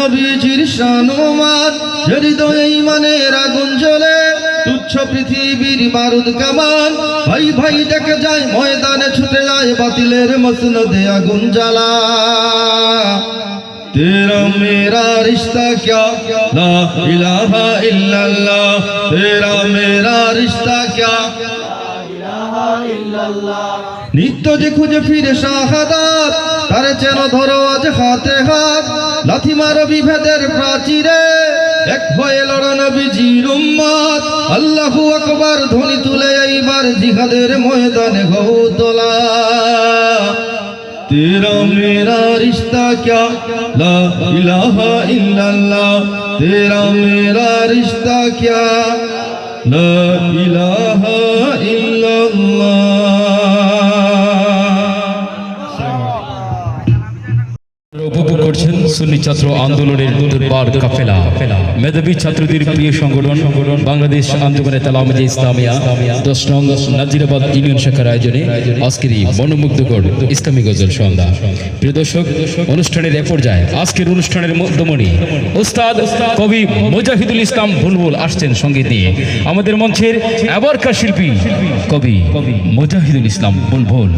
নবীজির সানুমান হৃদয়ে ইমানের আগুন জ্বলে, তুচ্ছ পৃথিবীর বারুদ কামান। ভাই ভাই ডেকে যায় ময়দানে, ছুটে যায় বাতিলের মসনদে আগুন জ্বালা। تیرا میرا رشتہ کیا لا الہ الا اللہ تیرا میرا নিত্য যে খুঁজে ফিরে শাহাদাত, তারে যেন ধরো আজ হাতে হাত। লাথি মার বিভেদের প্রাচীরে, এক ভয়ে লড়ানো বিজির উম্মত। আল্লাহু আকবার ধ্বনি তুলে এইবার জিহাদের ময়দানে গৌতলা। তেরা মেরা রিশতা ক্যা? লা ইলাহা ইল্লাল্লাহ। তেরা মেরা রিশতা ক্যা? লা ইলাহা ইল্লাল্লাহ الله করছেন সুন্নি ছাত্র আন্দোলনের দুর্বার কাফেলা। মেধাবী ছাত্রদের প্রিয় সংগঠন, বাংলাদেশ আন্দোলনে তালামে ইসলামিয়া, দশ নং নাজিরাবাদ ইউনিয়ন শাখার আয়োজনে আজকের এই মনোমুগ্ধকর ইসলামী গজল সন্ধ্যা। প্রিয় দর্শক, অনুষ্ঠানের এ পর্যায়ে আজকের অনুষ্ঠানের মধ্যমণি ওস্তাদ কবি মুজাহিদুল ইসলাম বুলবুল আসছেন সঙ্গে দিয়ে আমাদের মঞ্চের অ্যাবারকার শিল্পী কবি মুজাহিদুল ইসলাম বুলবুল।